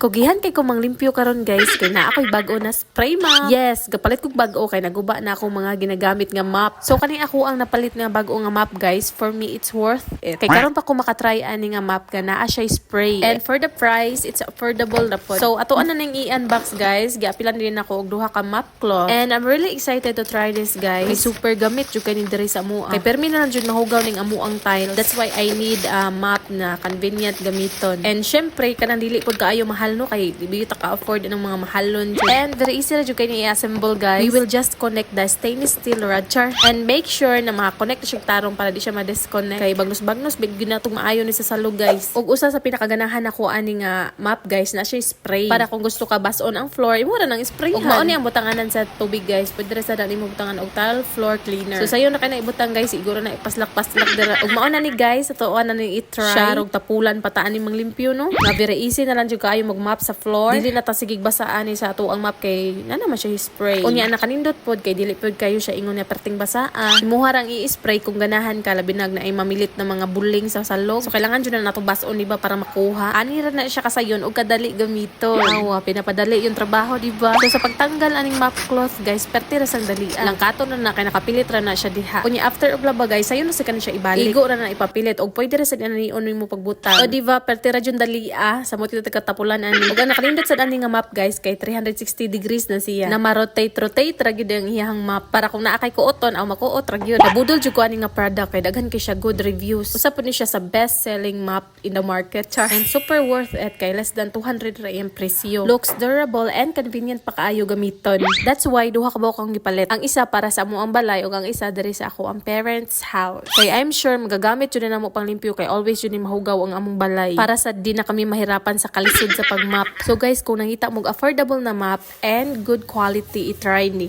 Kugihan kay ko manglimpyo karon guys kay na ako'y bag-o na spray map. Yes, gapalit kog bag-o kay naguba na ako mga ginagamit nga map. So kani ako ang napalit nga bag-o nga map guys. For me it's worth it. Kay karon pa ko makatry ani nga map nga naa siya spray. And for the price, it's affordable na po. So ato na ning i-unbox guys. Giapilan din ako og duha ka map cloth. And I'm really excited to try this guys. Kay super gamit jud kay ni diri sa amuang. Kay permi na lang jud mahugaw ning amuang tile. That's why I need a map na convenient gamiton. And syempre kanang dili pod kaayo mahal no kay di ta ka afford ng mga mahalon jud. And very easy ra jud kay ni i-assemble guys. We will just connect the stainless steel rod char and make sure na maka-connect siya tarong para di siya ma-disconnect. Kay bagnos-bagnos big ginatong maayo ni sa salo guys. Ug usa sa pinakaganahan ako ani nga map guys na siya spray. Para kung gusto ka bason ang floor, imo ra nang spray. Ug mao ni ang butanganan sa tubig guys. Pwede ra sa dali mo butangan og tile floor cleaner. So sayo na kay na ibutang guys, siguro na ipaslak-paslak dira. Ug mao na ni guys, ato na ni i-try. Siya tapulan pataan ni manglimpyo no. Nga very easy na lang jud kaayo mag-map sa floor. Dili na ta sigig basaan ni sa ato ang map kay na naman siya spray. Unya na kanindot pod kay dili pod kayo siya ingon niya perting basaan. Imuha rang i-spray kung ganahan ka labi na ay mamilit na mga buling sa salog. So kailangan jud na nato bason di ba para makuha. Ani ra na siya kasayon og kadali gamiton. Awa pinapadali yung trabaho di ba? So sa pagtanggal aning map cloth guys, perti ra sang dali. Langkato na na kay nakapilit ra na siya diha. Unya after og laba guys, sayon na sa kanin siya ibalik. Igo ra na ipapilit og pwede ra sa unoy mo pagbutang. O di ba perti ra jud dali ah sa mo tito katapulan ani. Ug ang nakalindot sa ani nga map guys kay 360 degrees na siya. Na ma-rotate rotate ra gyud ang iyang map para kung naa kay kuoton aw makuot ra gyud. Nabudol jud ko ani nga product kay daghan kay siya good reviews. Usa po ni siya sa best selling map in the market. Char. And super worth it kay less than 200 ra iyang presyo. Looks durable and convenient pa kaayo gamiton. That's why duha ka akong gipalit. Ang isa para sa amo ang balay ug ang isa diri sa ako ang parents house. Kay I'm sure magagamit jud na namo pang limpyo kay always jud ni mahugaw ang among balay para sa di na kami mahirapan sa kalisod sa pagmap. So guys, kung nangita mo og affordable na map and good quality, i-try ni.